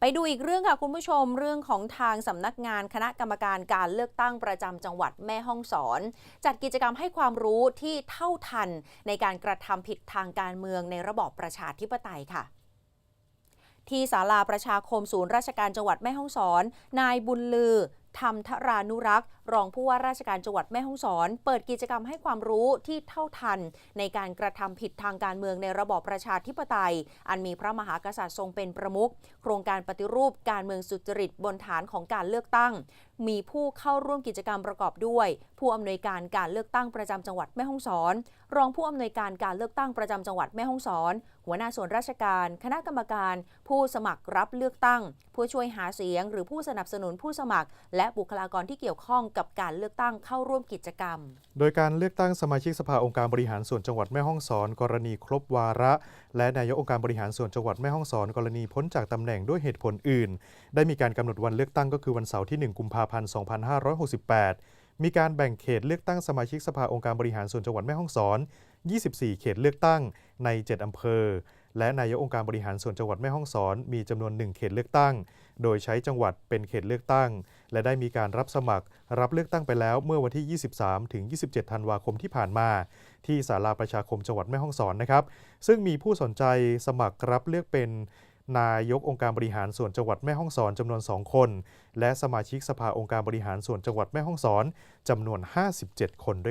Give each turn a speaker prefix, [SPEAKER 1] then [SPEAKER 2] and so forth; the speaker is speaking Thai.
[SPEAKER 1] ไปดูอีกเรื่องค่ะคุณผู้ชมเรื่องของทางสำนักงานคณะกรรมการการเลือกตั้งประจำจังหวัดแม่ฮ่องสอน จัดกิจกรรมให้ความรู้ที่เท่าทันในการกระทำผิดทางการเมืองในระบอบประชาธิปไตยค่ะที่ศาลาประชาคมศูนย์ราชการจังหวัดแม่ฮ่องสอน นายบุญลือ ธรรมธรานุรักษ์ รองผู้ว่าราชการจังหวัดแม่ฮ่องสอน เปิดกิจกรรมให้ความรู้ที่เท่าทัน ในการกระทำผิดทางการเมืองในระบอบประชาธิปไตย อันมีพระมหากษัตริย์ทรงเป็นประมุขโครงการปฏิรูปการเมืองสุจริตบนฐานของการเลือกตั้ง มีผู้เข้าร่วมกิจกรรมประกอบด้วย ผู้อำนวยการการเลือกตั้งประจำจังหวัดแม่ฮ่องสอน รองผู้อำนวยการการเลือกตั้งประจำจังหวัดแม่ฮ่องสอน หัวหน้าส่วนราชการ คณะกรรมการ ผู้สมัครรับเลือกตั้ง ผู้ช่วยหาเสียง หรือผู้สนับสนุนผู้สมัคร และบุคลากรที่เกี่ยวข้องกับการเลือกตั้งเข้าร่วมกิจกรรม
[SPEAKER 2] โดยการเลือกตั้งสมาชิกสภาองค์การบริหารส่วนจังหวัดแม่ฮ่องสอน กรณีครบวาระ และนายกองค์การบริหารส่วนจังหวัดแม่ฮ่องสอน กรณีพ้นจากตำแหน่งด้วยเหตุผลอื่น ได้มีการกำหนดวันเลือกตั้งก็คือวันเสาร์ที่ 1 กุมภาพันธ์ 2568 มีการแบ่งเขตเลือกตั้งสมาชิกสภาองค์การบริหารส่วนจังหวัดแม่ฮ่องสอน 24 เขตเลือกตั้งใน 7 อำเภอ และนายกองค์การบริหารส่วนจังหวัดแม่ฮ่องสอน มีจำนวน 1 เขตเลือกตั้ง โดยใช้จังหวัดเป็นเขตเลือกตั้ง และได้มีการรับสมัคร รับเลือกตั้งไปแล้วเมื่อวันที่ 23 ถึง 27 ธันวาคมที่ผ่านมา ที่ศาลาประชาคมจังหวัดแม่ฮ่องสอนนะครับ ซึ่งมีผู้สนใจสมัครรับเลือกเป็น นายกองค์การบริหารส่วนจังหวัดแม่ฮ่องสอนจำนวน 2 คน และสมาชิกสภาองค์การบริหารส่วนจังหวัดแม่ฮ่องสอนจำนวน 57 คนด้วย